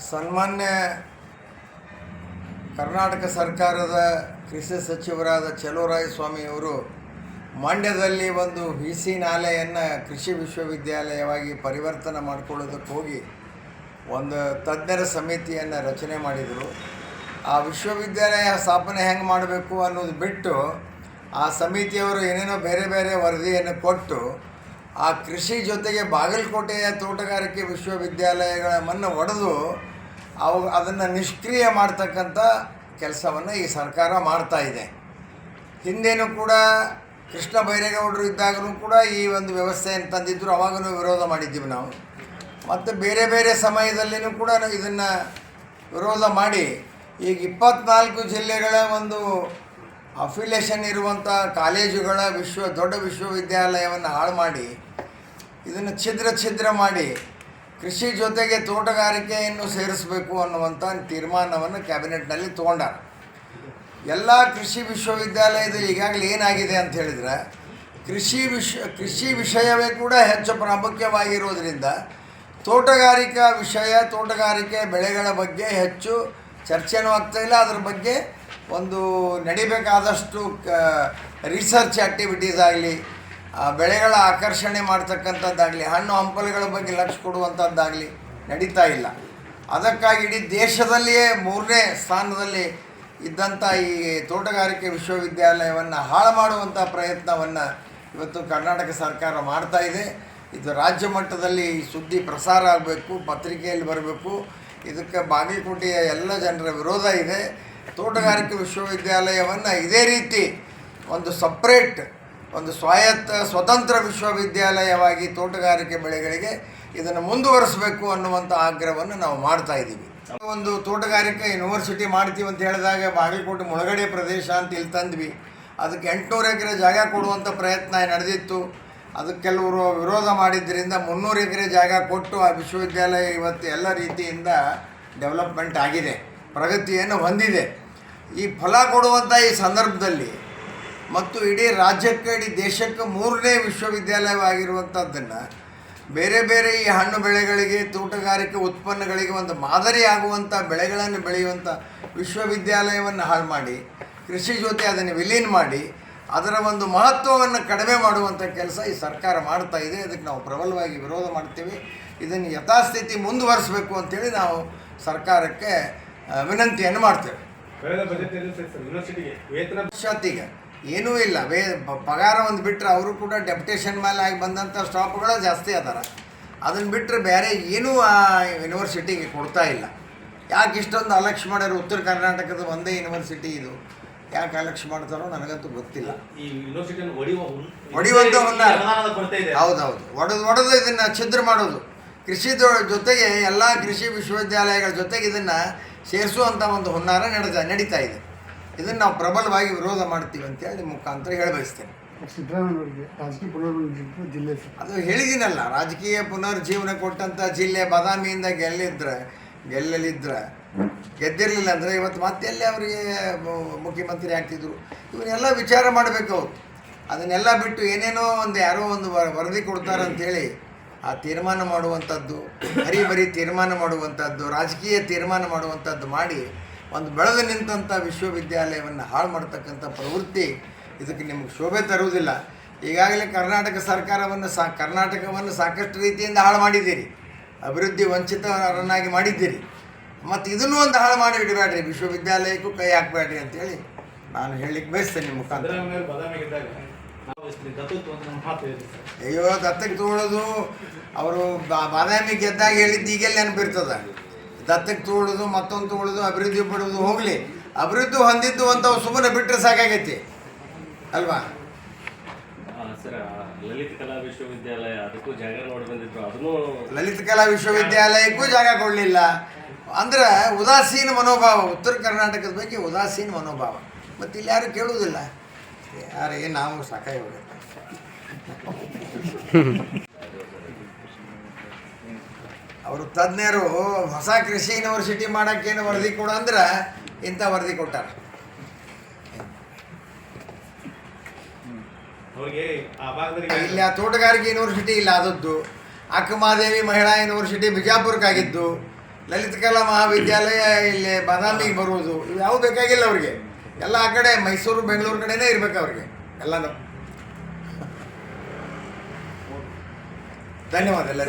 ಸನ್ಮಾನ್ಯ ಕರ್ನಾಟಕ ಸರ್ಕಾರದ ಕೃಷಿ ಸಚಿವರಾದ ಸ್ವಾಮಿಯವರು ಮಂಡ್ಯದಲ್ಲಿ ಒಂದು ಸಿ ನಾಲೆಯನ್ನು ಕೃಷಿ ವಿಶ್ವವಿದ್ಯಾಲಯವಾಗಿ ಪರಿವರ್ತನೆ ಮಾಡಿಕೊಳ್ಳೋದಕ್ಕೆ ಹೋಗಿ ಒಂದು ತಜ್ಞರ ಸಮಿತಿಯನ್ನು ರಚನೆ ಮಾಡಿದರು. ಆ ವಿಶ್ವವಿದ್ಯಾಲಯ ಸ್ಥಾಪನೆ ಹೆಂಗೆ ಮಾಡಬೇಕು ಅನ್ನೋದು ಬಿಟ್ಟು ಆ ಸಮಿತಿಯವರು ಏನೇನೋ ಬೇರೆ ಬೇರೆ ವರದಿಯನ್ನು ಕೊಟ್ಟು ಆ ಕೃಷಿ ಜೊತೆಗೆ ಬಾಗಲಕೋಟೆಯ ತೋಟಗಾರಿಕೆ ವಿಶ್ವವಿದ್ಯಾಲಯಗಳನ್ನು ಒಡೆದು ಅವು ಅದನ್ನು ನಿಷ್ಕ್ರಿಯ ಮಾಡ್ತಕ್ಕಂಥ ಕೆಲಸವನ್ನು ಈ ಸರ್ಕಾರ ಮಾಡ್ತಾ ಇದೆ. ಹಿಂದೇನೂ ಕೂಡ ಕೃಷ್ಣ ಬೈರೇಗೌಡರು ಇದ್ದಾಗಲೂ ಕೂಡ ಈ ಒಂದು ವ್ಯವಸ್ಥೆಯನ್ನು ತಂದಿದ್ದರು ಅವಾಗಲೂ ವಿರೋಧ ಮಾಡಿದ್ದೀವಿ ನಾವು. ಮತ್ತು ಬೇರೆ ಬೇರೆ ಸಮಯದಲ್ಲಿಯೂ ಕೂಡ ಇದನ್ನು ವಿರೋಧ ಮಾಡಿ, ಈಗ ಇಪ್ಪತ್ನಾಲ್ಕು ಜಿಲ್ಲೆಗಳ ಒಂದು ಅಫಿಲಿಯೇಷನ್ ಇರುವಂಥ ಕಾಲೇಜುಗಳ ವಿಶ್ವ, ದೊಡ್ಡ ವಿಶ್ವವಿದ್ಯಾಲಯವನ್ನು ಹಾಳು ಮಾಡಿ, ಇದನ್ನು ಛಿದ್ರ ಛಿದ್ರ ಮಾಡಿ ಕೃಷಿ ಜೊತೆಗೆ ತೋಟಗಾರಿಕೆಯನ್ನು ಸೇರಿಸಬೇಕು ಅನ್ನುವಂಥ ತೀರ್ಮಾನವನ್ನು ಕ್ಯಾಬಿನೆಟ್ನಲ್ಲಿ ತೊಗೊಂಡಾರ. ಎಲ್ಲ ಕೃಷಿ ವಿಶ್ವವಿದ್ಯಾಲಯದಲ್ಲಿ ಈಗಾಗಲೇ ಏನಾಗಿದೆ ಅಂತ ಹೇಳಿದರೆ, ಕೃಷಿ ವಿಷ, ಕೃಷಿ ವಿಷಯವೇ ಕೂಡ ಹೆಚ್ಚು ಪ್ರಾಮುಖ್ಯವಾಗಿರೋದ್ರಿಂದ ತೋಟಗಾರಿಕಾ ವಿಷಯ, ತೋಟಗಾರಿಕೆ ಬೆಳೆಗಳ ಬಗ್ಗೆ ಹೆಚ್ಚು ಚರ್ಚೆನೂ ಇಲ್ಲ. ಅದ್ರ ಬಗ್ಗೆ ಒಂದು ನಡಿಬೇಕಾದಷ್ಟು ಕ ರಿಸರ್ಚ್ ಆ್ಯಕ್ಟಿವಿಟೀಸ್ ಆಗಲಿ ಬೆಳೆಗಳ ಆಕರ್ಷಣೆ ಮಾಡ್ತಕ್ಕಂಥದ್ದಾಗಲಿ, ಹಣ್ಣು ಹಂಪಲುಗಳ ಬಗ್ಗೆ ಲಕ್ಷ ಕೊಡುವಂಥದ್ದಾಗಲಿ ನಡೀತಾ ಇಲ್ಲ. ಅದಕ್ಕಾಗಿ ಇಡೀ ದೇಶದಲ್ಲಿಯೇ ಮೂರನೇ ಸ್ಥಾನದಲ್ಲಿ ಇದ್ದಂಥ ಈ ತೋಟಗಾರಿಕೆ ವಿಶ್ವವಿದ್ಯಾಲಯವನ್ನು ಹಾಳು ಮಾಡುವಂಥ ಪ್ರಯತ್ನವನ್ನು ಇವತ್ತು ಕರ್ನಾಟಕ ಸರ್ಕಾರ ಮಾಡ್ತಾ ಇದೆ. ಇದು ರಾಜ್ಯ ಮಟ್ಟದಲ್ಲಿ ಸುದ್ದಿ ಪ್ರಸಾರ ಆಗಬೇಕು, ಪತ್ರಿಕೆಯಲ್ಲಿ ಬರಬೇಕು. ಇದಕ್ಕೆ ಬಾಗಲಕೋಟೆಯ ಎಲ್ಲ ಜನರ ವಿರೋಧ ಇದೆ. ತೋಟಗಾರಿಕೆ ವಿಶ್ವವಿದ್ಯಾಲಯವನ್ನು ಇದೇ ರೀತಿ ಒಂದು ಸಪ್ರೇಟ್, ಒಂದು ಸ್ವಾಯತ್ತ, ಸ್ವತಂತ್ರ ವಿಶ್ವವಿದ್ಯಾಲಯವಾಗಿ ತೋಟಗಾರಿಕೆ ಬೆಳೆಗಳಿಗೆ ಇದನ್ನು ಮುಂದುವರಿಸಬೇಕು ಅನ್ನುವಂಥ ಆಗ್ರಹವನ್ನು ನಾವು ಮಾಡ್ತಾ ಇದ್ದೀವಿ. ಒಂದು ತೋಟಗಾರಿಕೆ ಯೂನಿವರ್ಸಿಟಿ ಮಾಡ್ತೀವಿ ಅಂತ ಹೇಳಿದಾಗ ಬಾಗಲಕೋಟೆ ಮುಳುಗಡೆ ಪ್ರದೇಶ ಅಂತ ಇಲ್ಲಿ ತಂದ್ವಿ. ಅದಕ್ಕೆ ಎಂಟುನೂರು ಎಕರೆ ಜಾಗ ಕೊಡುವಂಥ ಪ್ರಯತ್ನ ನಡೆದಿತ್ತು. ಅದಕ್ಕೆ ಕೆಲವರು ವಿರೋಧ ಮಾಡಿದ್ದರಿಂದ ಮುನ್ನೂರು ಎಕರೆ ಜಾಗ ಕೊಟ್ಟು ಆ ವಿಶ್ವವಿದ್ಯಾಲಯ ಇವತ್ತು ಎಲ್ಲ ರೀತಿಯಿಂದ ಡೆವಲಪ್ಮೆಂಟ್ ಆಗಿದೆ. ಪ್ರಗತಿಯನ್ನು ಹೊಂದಿದೆ. ಈ ಫಲ ಕೊಡುವಂಥ ಈ ಸಂದರ್ಭದಲ್ಲಿ ಮತ್ತು ಇಡೀ ರಾಜ್ಯಕ್ಕೆ, ಇಡೀ ದೇಶಕ್ಕೆ ಮೂರನೇ ವಿಶ್ವವಿದ್ಯಾಲಯವಾಗಿರುವಂಥದ್ದನ್ನು ಬೇರೆ ಬೇರೆ ಈ ಹಣ್ಣು ಬೆಳೆಗಳಿಗೆ, ತೋಟಗಾರಿಕೆ ಉತ್ಪನ್ನಗಳಿಗೆ ಒಂದು ಮಾದರಿ ಆಗುವಂಥ ಬೆಳೆಗಳನ್ನು ಬೆಳೆಯುವಂಥ ವಿಶ್ವವಿದ್ಯಾಲಯವನ್ನು ಹಾಳು ಮಾಡಿ, ಕೃಷಿ ಜೊತೆ ಅದನ್ನು ವಿಲೀನ ಮಾಡಿ, ಅದರ ಒಂದು ಮಹತ್ವವನ್ನು ಕಡಿಮೆ ಮಾಡುವಂಥ ಕೆಲಸ ಈ ಸರ್ಕಾರ ಮಾಡ್ತಾ ಇದೆ. ಅದಕ್ಕೆ ನಾವು ಪ್ರಬಲವಾಗಿ ವಿರೋಧ ಮಾಡ್ತೀವಿ. ಇದನ್ನು ಯಥಾಸ್ಥಿತಿ ಮುಂದುವರಿಸಬೇಕು ಅಂತೇಳಿ ನಾವು ಸರ್ಕಾರಕ್ಕೆ ವಿನಂತಿಯನ್ನು ಮಾಡ್ತೇವೆ. ಕಳೆದ ಯೂನಿವರ್ಸಿಟಿಗೆ ವೇತನ ಏನೂ ಇಲ್ಲ. ವೇ ಪಗಾರ ಒಂದು ಬಿಟ್ಟರೆ ಅವರು ಕೂಡ ಡೆಪ್ಯುಟೇಷನ್ ಮೇಲೆ ಆಗಿ ಬಂದಂಥ ಸ್ಟಾಪ್ಗಳು ಜಾಸ್ತಿ ಅದಾರ. ಅದನ್ನು ಬಿಟ್ಟರೆ ಬೇರೆ ಏನೂ ಆ ಯೂನಿವರ್ಸಿಟಿಗೆ ಕೊಡ್ತಾ ಇಲ್ಲ. ಯಾಕೆ ಇಷ್ಟೊಂದು ಅಲಕ್ಷ ಮಾಡ್ಯಾರ ಉತ್ತರ ಕರ್ನಾಟಕದ ಒಂದೇ ಯೂನಿವರ್ಸಿಟಿ ಇದು? ಯಾಕೆ ಅಲಕ್ಷ ಮಾಡ್ತಾರೋ ನನಗಂತೂ ಗೊತ್ತಿಲ್ಲ. ಈ ಯೂನಿವರ್ಸಿಟಿಯನ್ನು ಹೊಡೆಯುವ ಹೌದೌದು. ಒಡೆದು ಒಡೆದು ಇದನ್ನು ಛಿದ್ರ ಮಾಡೋದು. ಕೃಷಿ ಜೊತೆಗೆ ಎಲ್ಲ ಕೃಷಿ ವಿಶ್ವವಿದ್ಯಾಲಯಗಳ ಜೊತೆಗೆ ಇದನ್ನು ಸೇರಿಸುವಂಥ ಒಂದು ಹುನ್ನಾರ ನಡೆದ ನಡೀತಾ ಇದೆ. ಇದನ್ನು ನಾವು ಪ್ರಬಲವಾಗಿ ವಿರೋಧ ಮಾಡ್ತೀವಿ ಅಂತೇಳಿ ಮುಖಾಂತರ ಹೇಳಬಯಸ್ತೇನೆ. ಜಿಲ್ಲೆ ಅದು ಹೇಳಿದ್ದೀನಲ್ಲ ರಾಜಕೀಯ ಪುನರ್ಜೀವನ ಕೊಟ್ಟಂಥ ಜಿಲ್ಲೆ ಬಾದಾಮಿಯಿಂದ ಗೆಲ್ಲಿದ್ರೆ ಗೆಲ್ಲಲಿದ್ರೆ ಗೆದ್ದಿರಲಿಲ್ಲ ಅಂದರೆ ಇವತ್ತು ಮತ್ತೆ ಅವರಿಗೆ ಮು- ಮುಖ್ಯಮಂತ್ರಿ ಆಗ್ತಿದ್ರು? ಇವನ್ನೆಲ್ಲ ವಿಚಾರ ಮಾಡಬೇಕು ಅವ್ರು. ಅದನ್ನೆಲ್ಲ ಬಿಟ್ಟು ಏನೇನೋ ಒಂದು ಯಾರೋ ಒಂದು ವರದಿ ಕೊಡ್ತಾರೆ ಆ ತೀರ್ಮಾನ ಮಾಡುವಂಥದ್ದು ಬರೀ ಬರೀ ತೀರ್ಮಾನ ಮಾಡುವಂಥದ್ದು, ರಾಜಕೀಯ ತೀರ್ಮಾನ ಮಾಡುವಂಥದ್ದು ಮಾಡಿ ಒಂದು ಬೆಳೆದು ನಿಂತಹ ವಿಶ್ವವಿದ್ಯಾಲಯವನ್ನು ಹಾಳು ಮಾಡ್ತಕ್ಕಂಥ ಪ್ರವೃತ್ತಿ ಇದಕ್ಕೆ ನಿಮಗೆ ಶೋಭೆ ತರುವುದಿಲ್ಲ. ಈಗಾಗಲೇ ಕರ್ನಾಟಕ ಸರ್ಕಾರವನ್ನು ಸಾ, ಕರ್ನಾಟಕವನ್ನು ಸಾಕಷ್ಟು ರೀತಿಯಿಂದ ಹಾಳು ಮಾಡಿದ್ದೀರಿ. ಅಭಿವೃದ್ಧಿ ವಂಚಿತರನ್ನಾಗಿ ಮಾಡಿದ್ದೀರಿ. ಮತ್ತು ಇದನ್ನೂ ಒಂದು ಹಾಳು ಮಾಡಿ ಇಡಬೇಡ್ರಿ ವಿಶ್ವವಿದ್ಯಾಲಯಕ್ಕೂ ಕೈ ಹಾಕಬೇಡ್ರಿ ಅಂತೇಳಿ ನಾನು ಹೇಳಲಿಕ್ಕೆ ಬಯಸ್ತೇನೆ ಮುಖಾಂತರ. ಅಯ್ಯೋ ದತ್ತಕ್ಕೆ ತಗೊಳ್ಳೋದು ಅವರು ಬಾದಾಮಿ ಗೆದ್ದಾಗ ಹೇಳಿದ್ದು ಈಗೆಲ್ಲ ನೆನಪಿರ್ತದ. ದತ್ತಕ್ಕೆ ತಗೊಳ್ಳೋದು ಮತ್ತೊಂದು ತಗೊಳ್ಳೋದು ಅಭಿವೃದ್ಧಿ ಪಡೋದು ಹೋಗಲಿ. ಅಭಿವೃದ್ಧಿ ಹೊಂದಿದ್ದು ಅಂತ ಸುಮ್ಮನೆ ಬಿಟ್ಟರೆ ಸಾಕಾಗೈತಿ. ಅಲ್ವಾ? ಸರ್ ಲಲಿತ ಕಲಾ ವಿಶ್ವವಿದ್ಯಾಲಯ ಅದಕ್ಕೂ ಜಾಗ ನೋಡಿ ಬಂದಿದ್ರು. ಅದನ್ನು ಲಲಿತ ಕಲಾ ವಿಶ್ವವಿದ್ಯಾಲಯಕ್ಕೂ ಜಾಗ ಕೊಡಲಿಲ್ಲ. ಅಂದ್ರೆ ಉದಾಸೀನ ಮನೋಭಾವ ಉತ್ತರ ಕರ್ನಾಟಕದ ಬಗ್ಗೆ ಉದಾಸೀನ ಮನೋಭಾವ. ಮತ್ತು ಇಲ್ಲಿ ಯಾರು ಕೇಳುವುದಿಲ್ಲ. ಯಾರಿಗೆ ನಾವು ಸಾಕಾಗಿ ಹೋಗುತ್ತೆ ಅವರು ತಜ್ಞರು ಹೊಸ ಕೃಷಿ ಯೂನಿವರ್ಸಿಟಿ ಮಾಡೋಕ್ಕೇನು ವರದಿ ಕೊಡು ಅಂದ್ರೆ ಇಂಥ ವರದಿ ಕೊಟ್ಟಾರ. ಇಲ್ಲ ಆ ತೋಟಗಾರಿಕೆ ಯೂನಿವರ್ಸಿಟಿ ಇಲ್ಲ ಅದದ್ದು ಅಕ್ಕಮಾದೇವಿ ಮಹಿಳಾ ಯೂನಿವರ್ಸಿಟಿ ಬಿಜಾಪುರಕ್ಕಾಗಿದ್ದು ಲಲಿತ ಕಲಾ ಮಹಾವಿದ್ಯಾಲಯ ಇಲ್ಲಿ ಬಾದಾಮಿಗೆ ಬರುವುದು ಇವು ಯಾವ ಬೇಕಾಗಿಲ್ಲ ಅವ್ರಿಗೆ. ಎಲ್ಲ ಆ ಕಡೆ ಮೈಸೂರು ಬೆಂಗಳೂರು ಕಡೆನೇ ಇರ್ಬೇಕು ಅವ್ರಿಗೆ ಎಲ್ಲನೂ. ಧನ್ಯವಾದ ಎಲ್ಲರಿಗೂ.